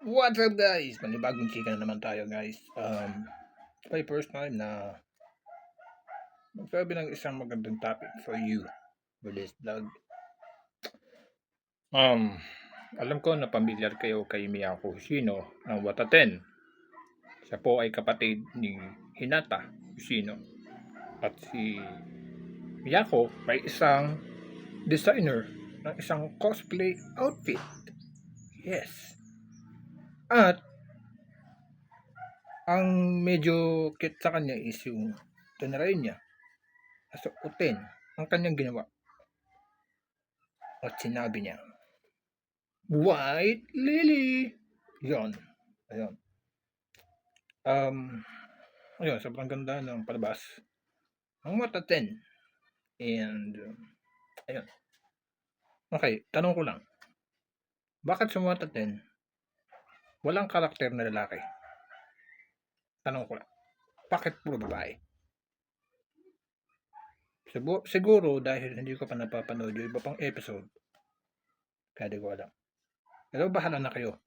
What's up guys? Manibagong chika na naman tayo guys. Um, my first time na magsabi ng isang magandang topic for you for this vlog. Um, alam ko na pamilyar kayo kay Miyako Yoshino ng Wataten. Siya po ay kapatid ni Hinata Yoshino. At si Miyako ay isang designer ng isang cosplay outfit. Yes. At ang medyo cute sa kanya is yung tinry niya. Sa uten, ang kanyang ginawa. At sinabi niya, White Lily! Yon. Ayun. Um, ayun, sobrang ganda ng palabas. Ang mata 10. And, um, ayun. Okay, tanong ko lang. Bakit sa mata 10, walang karakter na lalaki? Tanong ko lang. Bakit puro babae? Siguro, dahil hindi ko pa napapanood yung iba pang episode. Kaya di ko alam. Pero bahala na kayo.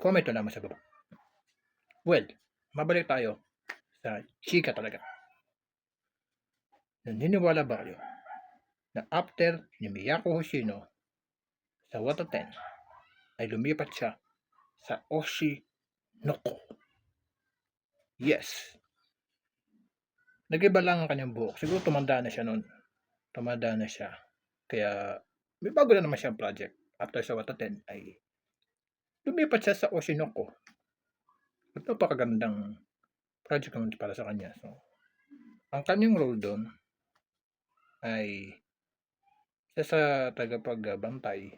Comment na naman sa baba. Well, mabalik tayo sa chika talaga. Naniniwala ba kayo na after ni Miyako Hoshino sa Wata 10 ay lumipat siya sa Oshinoko. Yes. Nagiba lang ang kanyang buhok. Siguro tumanda na siya noon. Tumanda na siya. Kaya may bago na naman siyang project. After sa Wata 10 ay lumipat siya sa Oshinoko. At napakagandang project naman para sa kanya. So, ang kanyang role doon ay siya sa tagapagbantay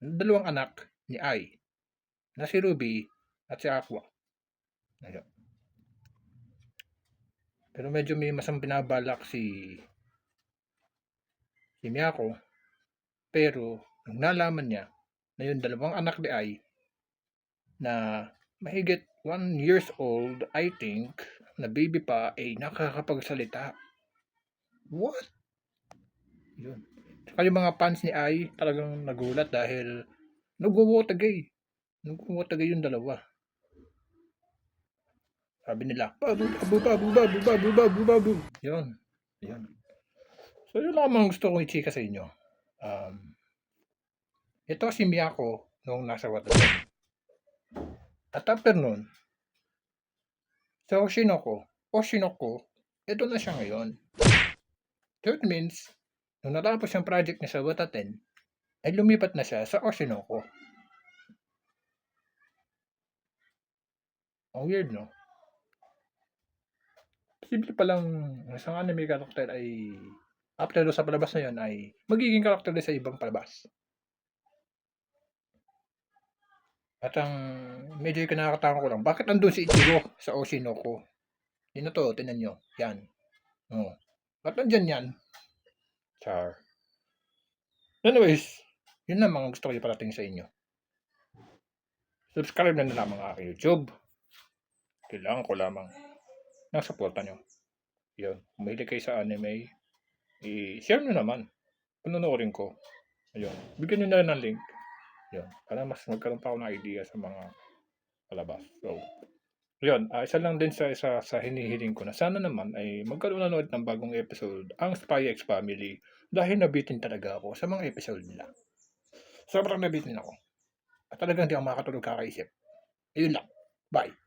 ng dalawang anak ni Ai na si Ruby at si Aqua. Ayun. Pero medyo may masang binabalak si si Miyako. Pero nung nalaman niya na yung dalawang anak ni Ai na mahigit one years old, I think, na baby pa, ay nakakapagsalita. What? Yun. Saka yung mga fans ni Ai talagang nagulat dahil nagwawotagay. Nagwawotagay yung dalawa. Sabi nila, babu, babu, babu, babu, babu, babu, babu. Yun. Yun. So, yun lamang gusto kong i-chika sa inyo. Um, ito si Miyako nung nasa Watasan. At after nun, sa Oshinoko, Oshinoko, ito na siya ngayon. It means, nung natapos yung project niya sa Wataten, ay lumipat na siya sa Oshinoko. Ang weird, no? Simple pa lang, isang anime character ay after sa palabas na yun ay magiging character din sa ibang palabas. At ang medyo kinakatakot ko lang, bakit nandun si Ichigo sa Oshinoko? Yun to, tinan nyo. Yan. Oh. Ba't nandyan yan? Char. Anyways, yun lang mga gusto ko iparating sa inyo. Subscribe na na lamang aking YouTube. Kailangan ko lamang ng suporta nyo. Yun. Kung mahilig kayo sa anime, i-share nyo naman. Panonoorin ko. Ayun. Bigyan nyo na lang ng link. Yun. Para mas magkaroon pa ako ng idea sa mga palabas. So, yun. Uh, isa lang din sa, isa, sa hinihiling ko na sana naman ay magkaroon na ulit ng bagong episode ang Spy X Family dahil nabitin talaga ako sa mga episode nila. Sobrang nabitin ako. At talagang hindi ako makakatulog kakaisip. Ayun lang. Bye.